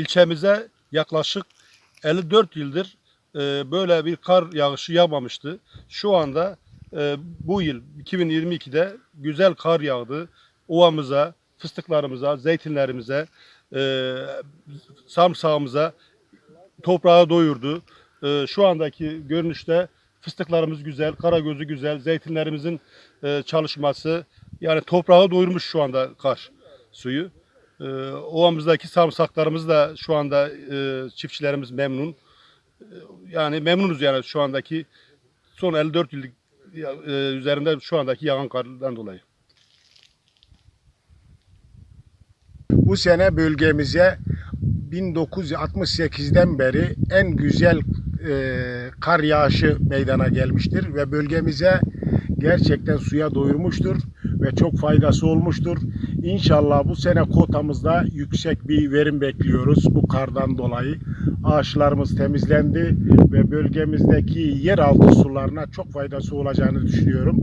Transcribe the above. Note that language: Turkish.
ilçemize yaklaşık 54 yıldır e, böyle bir kar yağışı yağmamıştı. Şu anda e, bu yıl 2022'de güzel kar yağdı. Ovamıza, fıstıklarımıza, zeytinlerimize, e, sarımsağımıza toprağı doyurdu. E, şu andaki görünüşte fıstıklarımız güzel, karagözü güzel, zeytinlerimizin e, çalışması yani toprağı doyurmuş şu anda kar suyu. E, ovamızdaki sarımsaklarımız da şu anda e, çiftçilerimiz memnun. E, yani memnunuz yani şu andaki son 54 yıllık e, üzerinde şu andaki yağan kardan dolayı. Bu sene bölgemize 1968'den beri en güzel e, kar yağışı meydana gelmiştir ve bölgemize gerçekten suya doyurmuştur ve çok faydası olmuştur. İnşallah bu sene kotamızda yüksek bir verim bekliyoruz bu kardan dolayı. Ağaçlarımız temizlendi ve bölgemizdeki yeraltı sularına çok faydası olacağını düşünüyorum.